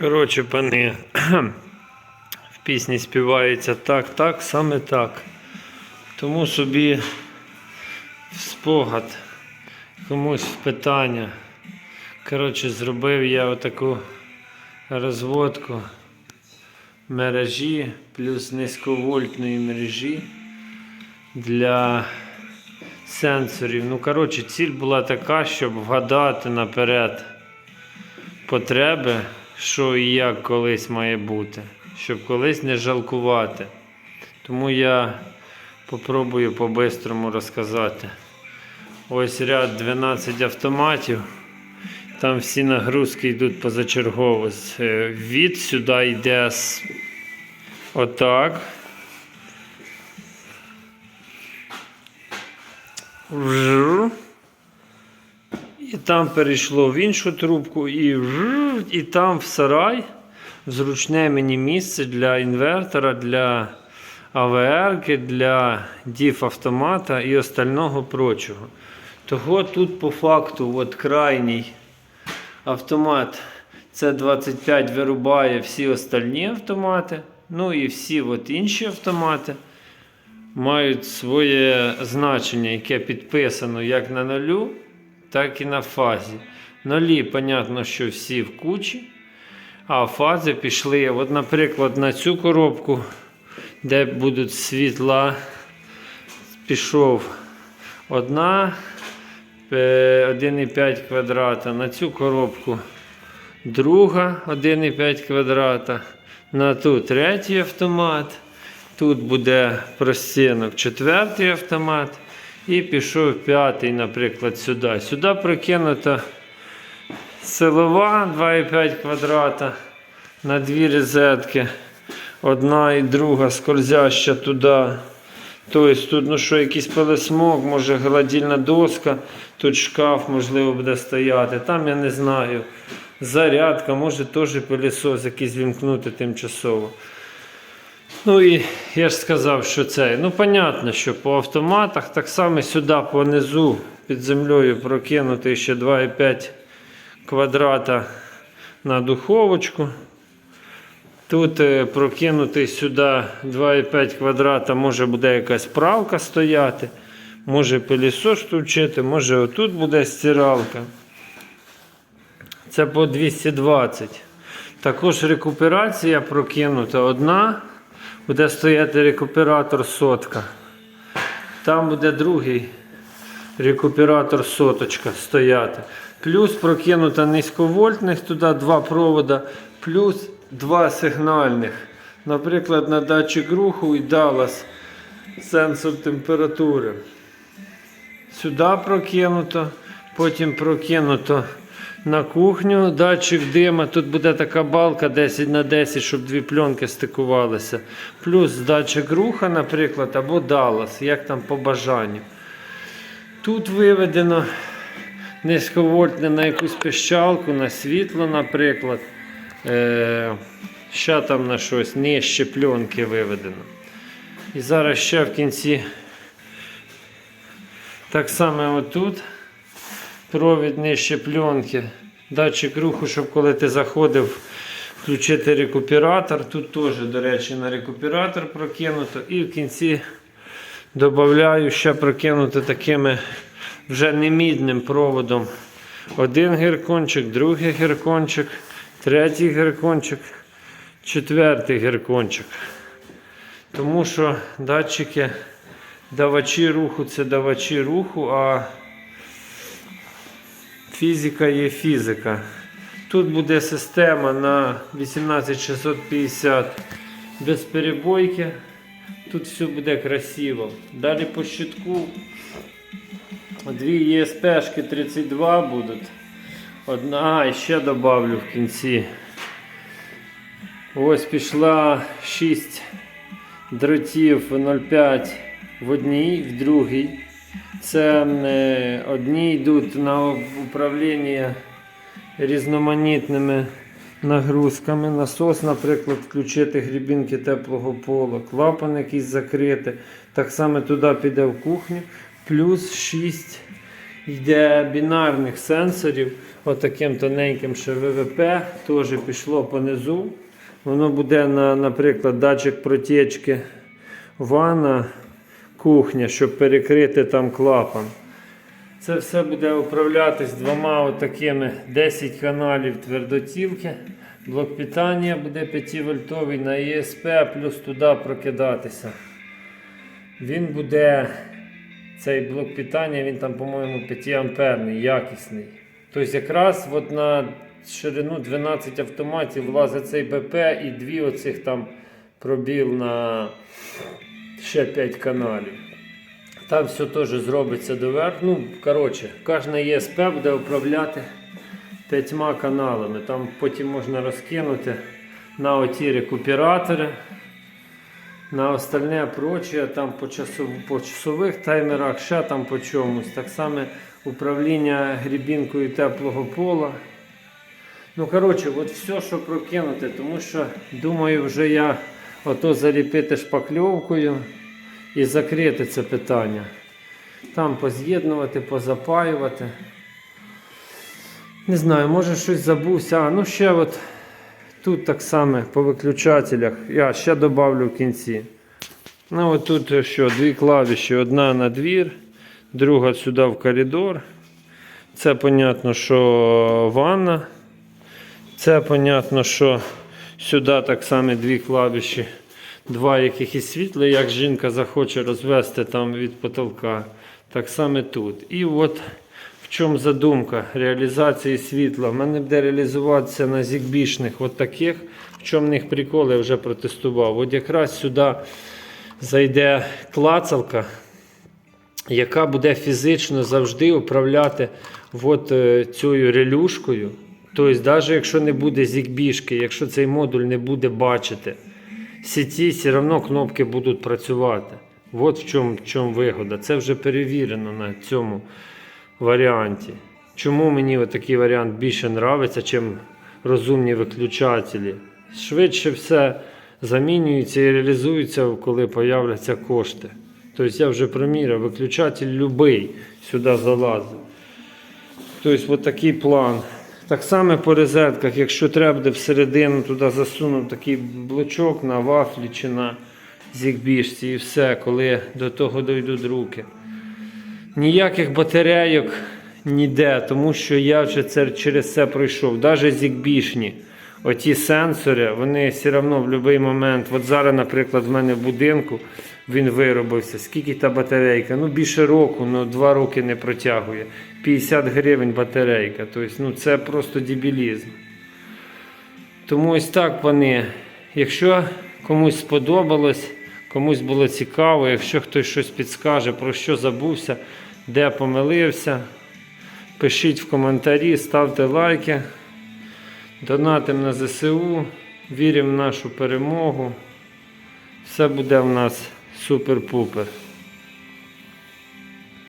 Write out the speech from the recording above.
Коротше, пани, в пісні співається так, так, саме так. Тому собі в спогад, комусь в питання. Коротше, зробив я отаку розводку мережі плюс низьковольтної мережі для сенсорів. Ну, коротше, ціль була така, щоб вгадати наперед потреби, що і як колись має бути, щоб колись не жалкувати. Тому я попробую по-бистрому розказати. Ось ряд 12 автоматів. Там всі нагрузки йдуть позачергово. Е, Від сюди йде отак. Вжу. І там перейшло в іншу трубку, і, і там в сарай зручне мені місце для інвертора, для АВР, для діф автомата і остального прочого. Того тут по факту от крайній автомат С25 вирубає всі остальні автомати. Ну і всі от інші автомати мають своє значення, яке підписано як на нулю, так і на фазі. Нулі, понятно, що всі в кучі, а фази пішли, от, наприклад, на цю коробку, де будуть світла, пішов одна е, 1,5 квадрата, на цю коробку друга 1,5 квадрата, на ту третій автомат. Тут буде простінок четвертий автомат. І пішов п'ятий, наприклад, сюди. Сюди прокинута силова 2,5 квадрата на дві розетки. Одна і друга скользяща туди. Тобто тут ну що, якийсь пилесмок, може гладільна доска, тут шкаф, можливо, буде стояти. Там я не знаю. Зарядка, може теж пилісос якийсь вімкнути тимчасово. Ну і я ж сказав, що це. Ну, понятно, що по автоматах так само сюди понизу під землею прокинути ще 2,5 квадрата на духовочку. Тут е, прокинути сюди 2,5 квадрата, може буде якась правка стояти, може пилісос включити, може отут буде стиралка. Це по 220. Також рекуперація прокинута одна. Буде стояти рекуператор сотка. Там буде другий рекуператор соточка стояти. Плюс прокинута низьковольтних, туди два провода, плюс два сигнальних. Наприклад, на датчик руху і Dallas сенсор температури. Сюди прокинуто, потім прокинуто на кухню датчик дима. Тут буде така балка 10 на 10, щоб дві пленки стикувалися. Плюс датчик руха, наприклад, або Dallas, як там по бажанню. Тут виведено низьковольтне на якусь пищалку, на світло, наприклад. Е, ще там на щось, нижче пленки виведено. І зараз ще в кінці так само отут провід нижче пленки, датчик руху, щоб коли ти заходив, включити рекуператор. Тут теж, до речі, на рекуператор прокинуто. І в кінці додаю ще прокинути такими вже не мідним проводом. Один гіркончик, другий гіркончик, третій гіркончик, четвертий гіркончик. Тому що датчики давачі руху це давачі руху, а фізика є фізика. Тут буде система на 18650 без перебойки. Тут все буде красиво. Далі по щитку дві ESP-шки 32 будуть. Одна, і ще добавлю в кінці. Ось пішла 6 дротів 0,5 в одній, в другій. Це е, одні йдуть на управління різноманітними нагрузками. Насос, наприклад, включити грібінки теплого пола, клапан якийсь закрити. Так само туди піде в кухню. Плюс 6 йде бінарних сенсорів, отаким тоненьким ще ВВП, теж пішло понизу. Воно буде, на, наприклад, датчик протічки ванна, кухня, щоб перекрити там клапан. Це все буде управлятись двома отакими 10 каналів твердотілки. Блок питання буде 5 вольтовий на ESP, плюс туди прокидатися. Він буде, цей блок питання, він там, по-моєму, 5 амперний, якісний. Тобто якраз от на ширину 12 автоматів влазить цей БП і дві оцих там пробіл на ще 5 каналів. Там все теж зробиться доверх. Ну, коротше, кожна ЄСП буде управляти п'ятьма каналами. Там потім можна розкинути на оті рекуператори, на остальне проче, там по, часов, по часових таймерах, ще там по чомусь. Так само управління грібінкою теплого пола. Ну, коротше, от все, що прокинути, тому що думаю, вже я ото заліпити шпакльовкою і закрити це питання. Там поз'єднувати, позапаювати. Не знаю, може щось забувся. А, ну ще от тут так само по виключателях. Я ще добавлю в кінці. Ну от тут що, дві клавіші, одна на двір, друга сюди в коридор. Це понятно, що ванна. Це понятно, що сюди так само дві клавіші, два якихось світла, як жінка захоче розвести там від потолка. Так само тут. І от в чому задумка реалізації світла. У мене буде реалізуватися на зігбішних от таких. В чому в них прикол, я вже протестував. От якраз сюди зайде клацалка, яка буде фізично завжди управляти от е, цією релюшкою. Тобто, навіть якщо не буде зігбішки, якщо цей модуль не буде бачити, сіті все одно кнопки будуть працювати. От в чому, в чому вигода. Це вже перевірено на цьому варіанті. Чому мені такий варіант більше подобається, чим розумні виключателі? Швидше все замінюється і реалізується, коли появляться кошти. Тобто я вже проміряв, виключатель любий сюди залазить. Тобто, от такий план. Так само по розетках, якщо треба буде всередину туди засунув такий блочок на вафлі чи на зігбішці і все, коли до того дойдуть руки. Ніяких батарейок ніде, тому що я вже це через це пройшов. Навіть зігбішні, оті сенсори, вони все одно в будь-який момент. От зараз, наприклад, в мене в будинку він виробився. Скільки та батарейка? Ну більше року, ну два роки не протягує. 50 гривень батарейка. Тобто, ну це просто дебілізм. Тому ось так вони. Якщо комусь сподобалось, комусь було цікаво, якщо хтось щось підскаже, про що забувся, де помилився, пишіть в коментарі, ставте лайки, донатимо на ЗСУ, віримо в нашу перемогу. Все буде в нас супер-пупер.